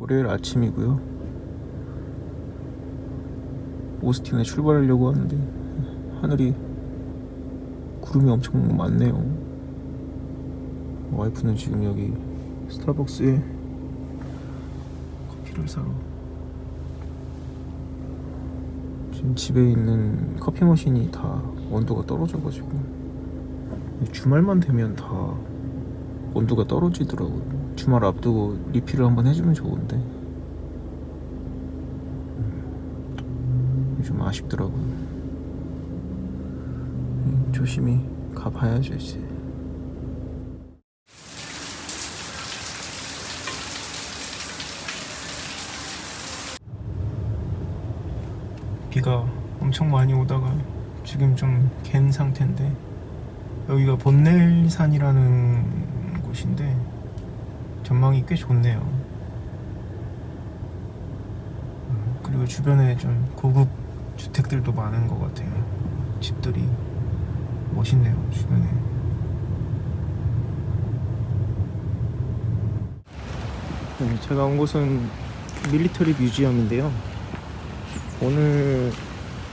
월요일 아침이고요. 오스틴에 출발하려고 하는데 하늘이 구름이 엄청 많네요. 와이프는 지금 여기 스타벅스에 커피를 사러 지금 집에 있는 커피 머신이 다 온도가 떨어져가지고 주말만 되면 다 온도가 떨어지더라고요. 주말 앞두고 리필을 한번 해주면 좋은데 음, 좀 아쉽더라고요. 음, 조심히 가봐야죠 이제. 비가 엄청 많이 오다가 지금 좀 갠 상태인데 여기가 본넬산이라는 곳인데 전망이 꽤 좋네요. 음, 그리고 주변에 좀 고급 주택들도 많은 것 같아요. 집들이 멋있네요 주변에. 네, 제가 온 곳은 밀리터리 뮤지엄인데요. 오늘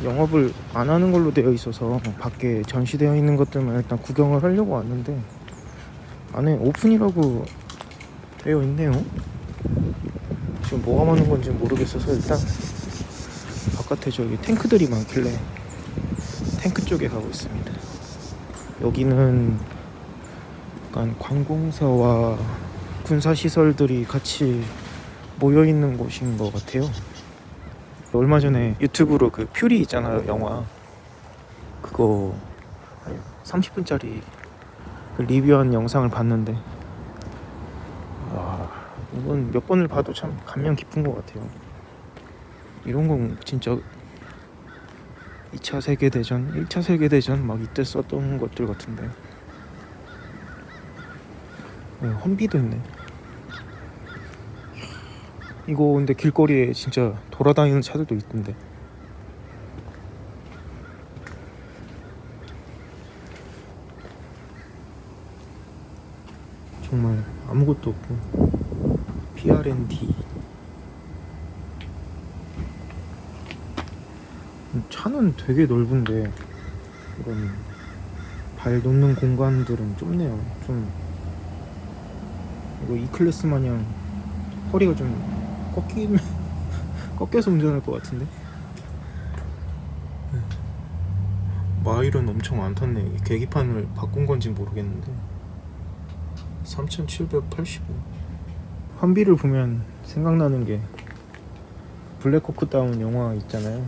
영업을 안 하는 걸로 되어 있어서 밖에 전시되어 있는 것들만 일단 구경을 하려고 왔는데 안에 오픈이라고 되어 있네요. 지금 뭐가 많은 건지 모르겠어서 일단 바깥에 저기 탱크들이 많길래 탱크 쪽에 가고 있습니다. 여기는 약간 관공서와 군사 시설들이 같이 모여 있는 곳인 것 같아요. 얼마 전에 유튜브로 그 퓨리 있잖아요 영화 그거 30분짜리 그 리뷰한 영상을 봤는데 와 이건 몇 번을 봐도 참 감명 깊은 것 같아요. 이런 건 진짜 2차 세계대전, 1차 세계대전 막 이때 썼던 것들 같은데. 네, 험비도 있네. 이거 근데 길거리에 진짜 돌아다니는 차들도 있던데. 정말 아무것도 없고. PRND 차는 되게 넓은데 이런 발 놓는 공간들은 좁네요. 좀 이거 E클래스 마냥 허리가 좀 꺾이면 꺾여서 운전할 것 같은데? 마일은 엄청 안 탔네 계기판을 바꾼 건지 모르겠는데 3785 환비를 보면 생각나는 게 블랙호크 다운 영화 있잖아요.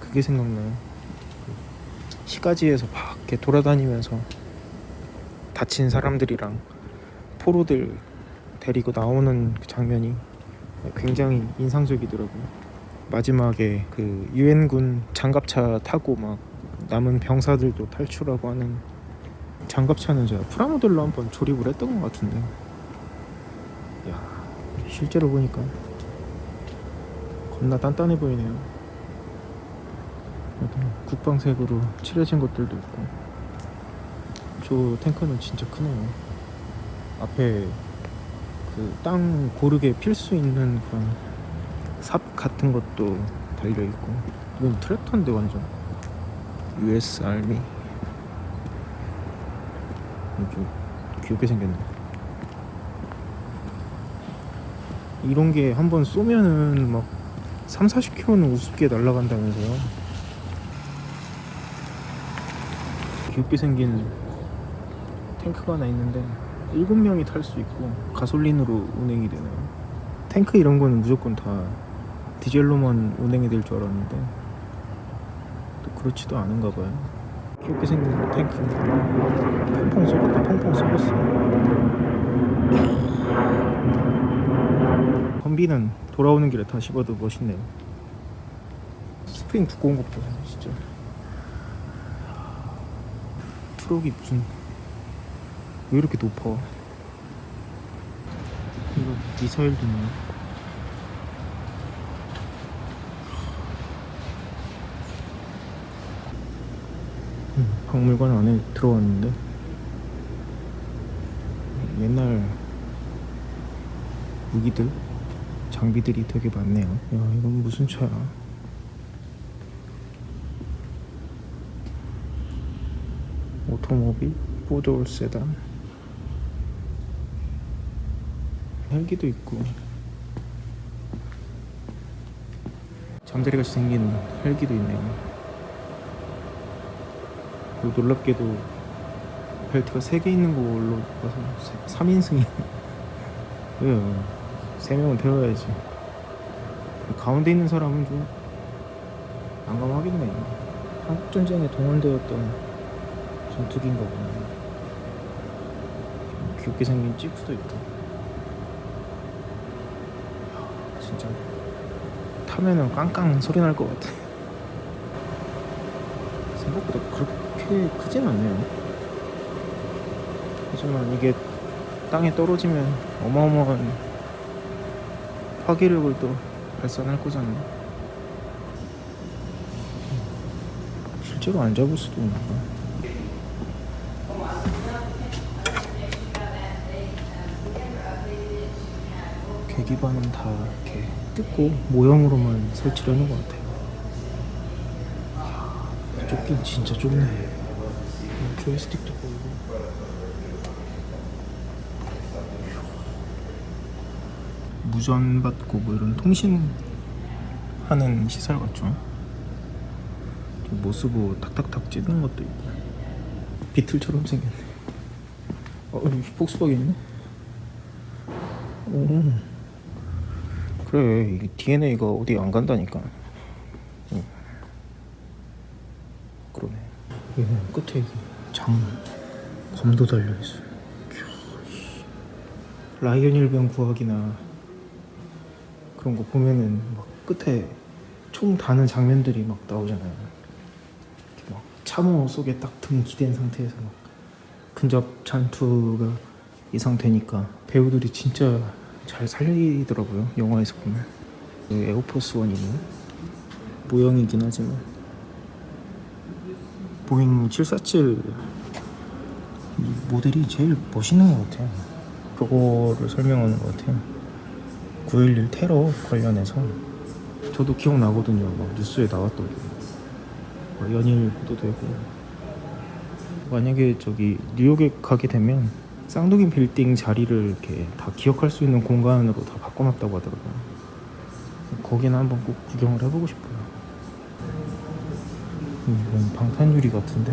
그게 생각나요. 그 시가지에서 밖에 돌아다니면서 다친 사람들이랑 포로들 데리고 나오는 그 장면이 굉장히 인상적이더라고요. 마지막에 그 유엔군 장갑차 타고 막 남은 병사들도 탈출하고 하는 장갑차는 제가 프라모델로 한번 조립을 했던 것 같은데. 야 실제로 보니까 겁나 단단해 보이네요. 국방색으로 칠해진 것들도 있고. 저 탱크는 진짜 크네요. 앞에 그 땅 고르게 필 수 있는 그런 삽 같은 것도 달려 있고. 이건 트랙터인데 완전. US 알미 좀 귀엽게 생겼네 이런 게 한번 쏘면은 막 3, 40km는 우습게 날아간다면서요 귀엽게 생긴 탱크가 하나 있는데 일곱 명이 탈 수 있고 가솔린으로 운행이 되네요. 탱크 이런 거는 무조건 다 디젤로만 운행이 될 줄 알았는데 또 그렇지도 않은가 봐요. 귀엽게 생긴 탱크 펑펑 쏘고 펑펑 쏘겠어. 험비는 돌아오는 길에 다시 봐도 멋있네요. 스프링 두꺼운 것 보세요, 진짜. 트럭이 무슨 왜 이렇게 높아? 이거 미사일도 있네. 박물관 안에 들어왔는데 옛날 무기들 장비들이 되게 많네요. 야 이건 무슨 차야? 오토모빌 포돌 세단 헬기도 있고 잠자리같이 생긴 헬기도 있네요. 그리고 놀랍게도 벨트가 3개 있는 걸로 봐서 3인승이. 왜요? 3명은 태워야지. 가운데 있는 사람은 좀 난감하겠네 한국전쟁에 동원되었던 전투기인가 보네 귀엽게 생긴 찌프도 있고. 이야, 진짜 타면은 깡깡 소리 날 것 같아. 생각보다 그렇게 크진 않네요 하지만 이게 땅에 떨어지면 어마어마한 파괴력을 또 발산할 거잖아요. 실제로 안 잡을 수도 있나 봐. 계기반은 다 이렇게 뜯고 모형으로만 설치를 하는 것 같아요. 좁긴 진짜 좁네. 조이스틱도 보이고. 무전 받고 뭐 이런 통신 하는 시설 같죠. 모스보 탁탁탁 찌는 것도 있고 비틀처럼 생겼네. 어, 여기 폭스바겐 있네. 오. 그래, DNA가 어디 안 간다니까. 그러네. 여기 끝에 이게 장 검도 달려 있어. 라이언 일병 구하기나 그런 거 보면은 막 끝에 총 다는 장면들이 막 나오잖아요. 이렇게 막 참호 속에 딱 등 기댄 상태에서 막 근접 잔투가 이 상태니까 배우들이 진짜 잘 살리더라고요. 영화에서 보면 그 에어포스 원이 모형이긴 하지만 보잉 747이 모델이 제일 멋있는 것 같아요. 그거를 설명하는 것 같아요. 9.11 테러 관련해서 저도 기억나거든요. 막 뉴스에 나왔던 게. 막 연일 보도되고 만약에 저기 뉴욕에 가게 되면 쌍둥이 빌딩 자리를 이렇게 다 기억할 수 있는 공간으로 다 바꿔놨다고 하더라고요. 거기는 한번 꼭 구경을 해보고 싶어요. 음, 이건 방탄유리 같은데.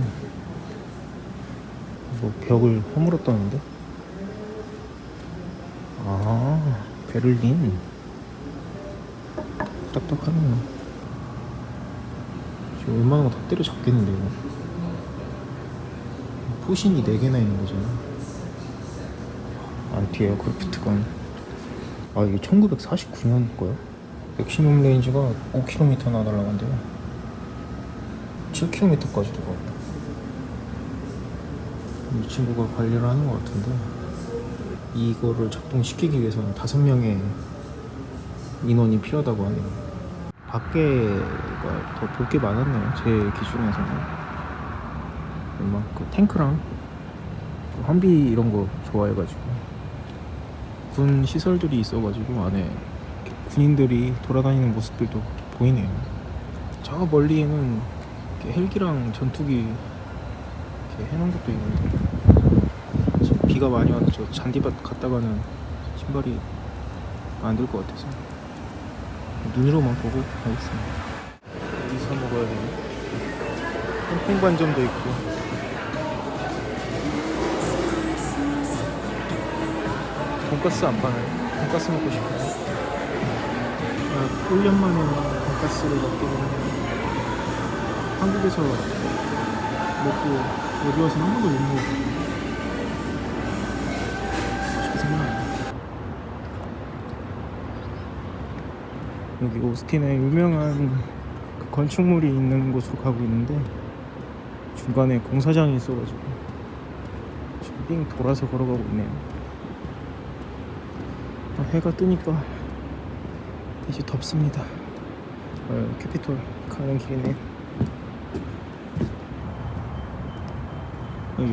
뭐 벽을 허물었다는데? 아 베를린. 딱딱하네요. 지금 웬만한 거 다 때려잡겠는데 이거. 포신이 4개나 있는 거잖아 안티에어 크래프트건. 아 이게 1949년 거야? 맥시멈 레인지가 5km나 날아간대요 7km까지 도 가고 이 친구가 관리를 하는 것 같은데 이거를 작동시키기 위해서는 다섯 명의 인원이 필요하다고 하네요. 밖에가 더 볼 게 많았네요. 제 기준에서는. 막그 탱크랑 그 환비 이런 거 좋아해가지고 군 시설들이 있어가지고 안에 군인들이 돌아다니는 모습들도 보이네요. 저 멀리에는 헬기랑 전투기 이렇게 해놓은 것도 있는데 지금 비가 많이 와서 저 잔디밭 갔다가는 신발이 안 될 것 같아서 눈으로만 보고 가겠습니다. 어디서 먹어야 되나? 홍콩반점도 있고 돈가스 안 파나요? 돈가스 먹고 싶어요. 아, 1년 만에 돈가스를 먹게 되는데 한국에서 먹고 여기 와서 한 번도 못 먹었어요. 맛있게 생각나요. 여기 오스틴에 유명한 그 건축물이 있는 곳으로 가고 있는데 중간에 공사장이 있어가지고 지금 빙 돌아서 걸어가고 있네요. 아, 해가 뜨니까 이제 덥습니다. 어, 캐피톨 가는 길이네. 어,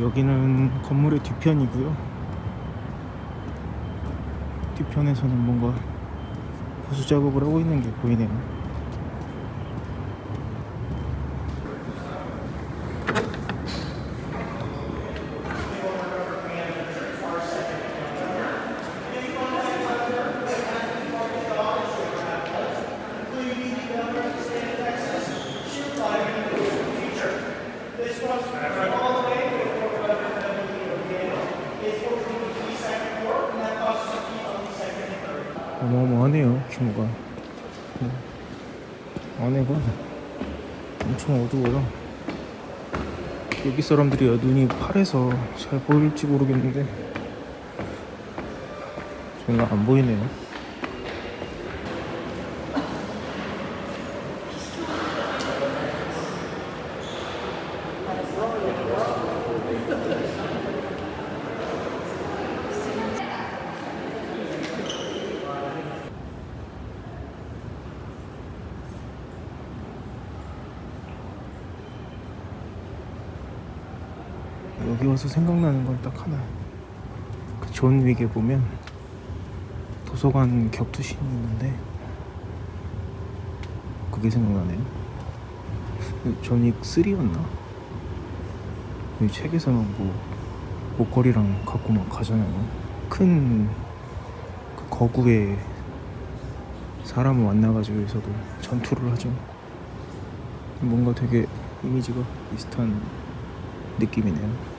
여기는 건물의 뒤편이고요. 뒤편에서는 뭔가 보수 작업을 하고 있는 게 보이네요. 어마어마하네요 규모가. 네. 안에가 엄청 어두워요. 여기 사람들이 눈이 파래서 잘 보일지 모르겠는데 정말 안 보이네요 여기 와서 생각나는 건 딱 하나 그 존 윅에 보면 도서관 격투신이 있는데 그게 생각나네요. 존윅 3였나? 이 책에서는 뭐 목걸이랑 갖고 막 가잖아요. 큰 그 거구에 사람을 만나가지고 여기서도 전투를 하죠. 뭔가 되게 이미지가 비슷한 느낌이네요